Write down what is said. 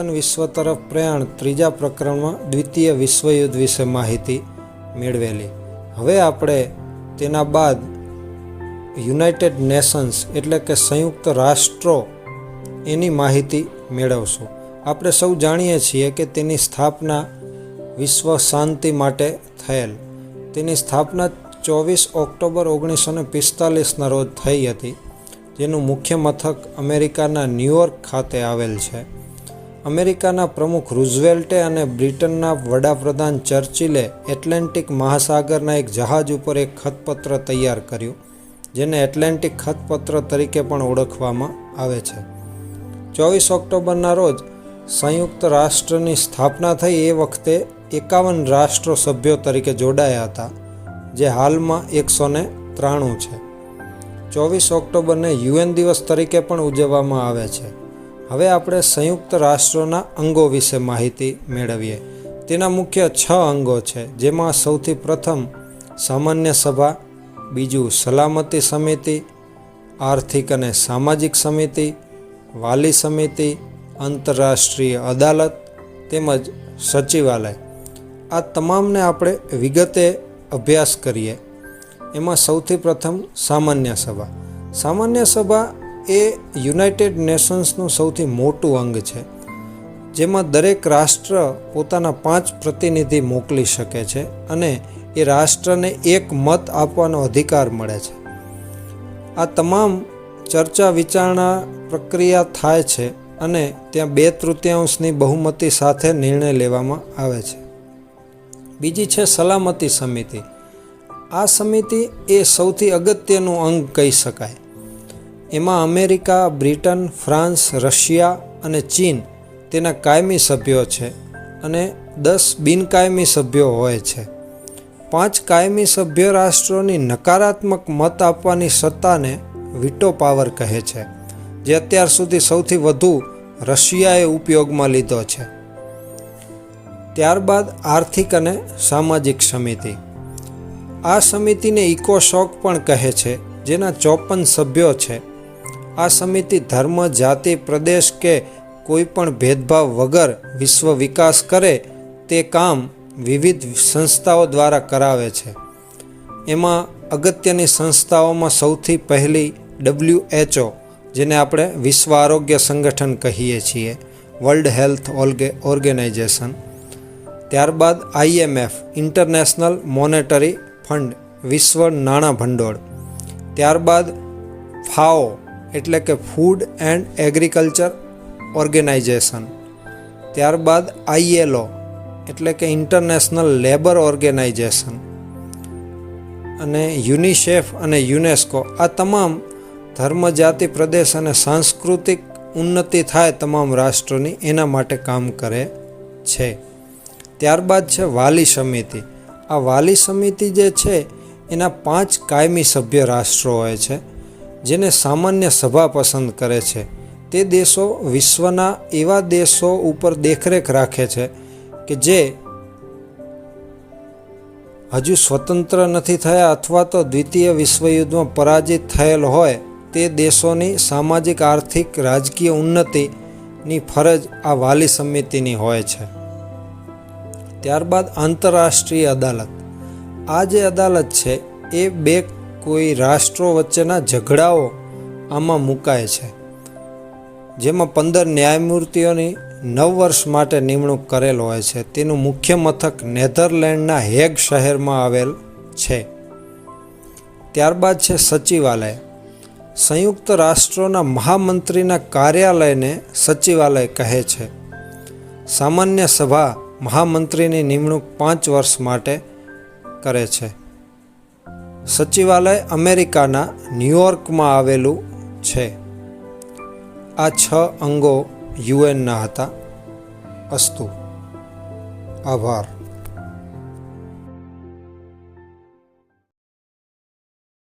પુરાતન વિશ્વ તરફ પ્રયાણ ત્રીજા પ્રકરણમાં દ્વિતીય વિશ્વયુદ્ધ વિશે માહિતી મેળવેલી. હવે આપણે તેના બાદ યુનાઇટેડ નેશન્સ એટલે કે સંયુક્ત રાષ્ટ્રો એની માહિતી મેળવશું. આપણે સૌ જાણીએ છીએ કે તેની સ્થાપના વિશ્વ શાંતિ માટે થયેલ. તેની સ્થાપના ચોવીસ ઓક્ટોબર ઓગણીસો ને પિસ્તાલીસના રોજ થઈ હતી. જેનું મુખ્ય મથક અમેરિકાના ન્યૂયોર્ક ખાતે આવેલ છે. અમેરિકાના પ્રમુખ રૂઝવેલ્ટે અને બ્રિટનના વડાપ્રધાન ચર્ચિલે એટલાન્ટિક મહાસાગરના એક જહાજ ઉપર એક ખતપત્ર તૈયાર કર્યું, જેને એટલાન્ટિક ખતપત્ર તરીકે પણ ઓળખવામાં આવે છે. ચોવીસ ઓક્ટોબરના રોજ સંયુક્ત રાષ્ટ્રની સ્થાપના થઈ એ વખતે એકાવન રાષ્ટ્રો સભ્યો તરીકે જોડાયા હતા, જે હાલમાં એકસો ને ત્રાણું છે. ચોવીસ ઓક્ટોબરને યુએન દિવસ તરીકે પણ ઉજવવામાં આવે છે. હવે આપણે સંયુક્ત રાષ્ટ્રોના અંગો વિશે માહિતી મેળવીએ. તેના મુખ્ય છ અંગો છે, જેમાં સૌથી પ્રથમ સામાન્ય સભા, બીજું સલામતી સમિતિ, આર્થિક અને સામાજિક સમિતિ, વાલી સમિતિ, આંતરરાષ્ટ્રીય અદાલત તેમજ સચિવાલય. આ તમામને આપણે વિગતે અભ્યાસ કરીએ. એમાં સૌથી પ્રથમ સામાન્ય સભા. સામાન્ય સભા એ યુનાઇટેડ નેશન્સનું સૌથી મોટું અંગ છે, જેમાં દરેક રાષ્ટ્ર પોતાના પાંચ પ્રતિનિધિ મોકલી શકે છે અને એ રાષ્ટ્રને એક મત આપવાનો અધિકાર મળે છે. આ તમામ ચર્ચા વિચારણા પ્રક્રિયા થાય છે અને ત્યાં બે તૃતીયાંશની બહુમતી સાથે નિર્ણય લેવામાં આવે છે. બીજી છે સલામતી સમિતિ. આ સમિતિ એ સૌથી અગત્યનું અંગ કહી શકાય. એમાં અમેરિકા, બ્રિટન, ફ્રાન્સ, રશિયા અને ચીન તેના કાયમી સભ્યો છે અને દસ બિનકાયમી સભ્યો હોય છે. પાંચ કાયમી સભ્ય રાષ્ટ્રોની નકારાત્મક મત આપવાની સત્તાને વિટો પાવર કહે છે, જે અત્યાર સુધી સૌથી વધુ રશિયાએ ઉપયોગમાં લીધો છે. ત્યારબાદ આર્થિક અને સામાજિક સમિતિ. આ સમિતિને ઇકોશોક પણ કહે છે, જેના ચોપન સભ્યો છે. આ સમિતિ ધર્મ, જાતિ, પ્રદેશ કે કોઈ પણ ભેદભાવ વગર વિશ્વ વિકાસ કરે તે કામ વિવિધ સંસ્થાઓ દ્વારા કરાવે છે. એમાં અગત્યની સંસ્થાઓમાં સૌથી પહેલી ડબલ્યુ એચઓ જેને આપણે વિશ્વ આરોગ્ય સંગઠન કહીએ છીએ, વર્લ્ડ હેલ્થ ઓર્ગેનાઇઝેશન. ત્યારબાદ આઈએમએફ ઇન્ટરનેશનલ મોનેટરી ફંડ, વિશ્વ નાણાં ભંડોળ. ત્યારબાદ ફાઓ એટલે કે ફૂડ એન્ડ એગ્રીકલ્ચર ઓર્ગેનાઇઝેશન ત્યારબાદ આઈએલઓ, એટલે કે ઇન્ટરનેશનલ લેબર ઓર્ગેનાઇઝેશન અને યુનિસેફ અને યુનેસ્કો આ તમામ ધર્મ, જાતિ, પ્રદેશ અને સાંસ્કૃતિક ઉન્નતિ થાય તમામ રાષ્ટ્રોની એના માટે કામ કરે છે. ત્યારબાદ છે વાલી સમિતિ. આ વાલી સમિતિ જે છે, એના પાંચ કાયમી સભ્ય રાષ્ટ્રો હોય છે. જેને સામાન્ય સભા પસંદ કરે છે. તે દેશો વિશ્વના એવા દેશો ઉપર દેખરેખ રાખે છે કે જે હજુ સ્વતંત્ર નથી થયા અથવા તો દ્વિતીય વિશ્વયુદ્ધમાં પરાજિત થયેલ હોય, તે દેશોની સામાજિક, આર્થિક, રાજકીય ઉન્નતિની ફરજ આ વાલી સમિતિની હોય છે. ત્યારબાદ આંતરરાષ્ટ્રીય અદાલત. આ જે અદાલત છે, એ બે કોઈ રાષ્ટ્રો વચ્ચેના ઝઘડાઓ આમાં મુકાય છે. જેમાં પંદર ન્યાયમૂર્તિઓની નવ વર્ષ માટે નિમણૂક કરેલ હોય છે. તેનું મુખ્ય મથક નેધરલેન્ડના હેગ શહેરમાં આવેલ છે. ત્યારબાદ છે સચિવાલય. સંયુક્ત રાષ્ટ્રોના મહામંત્રીના કાર્યાલયને સચિવાલય કહે છે. સામાન્ય સભા મહામંત્રીની નિમણૂક પાંચ વર્ષ માટે કરે છે. સચિવાલય અમેરિકાના ન્યૂયોર્કમાં આવેલું છે. આ છ અંગો યુએનના હતા. અસ્તુ. આભાર.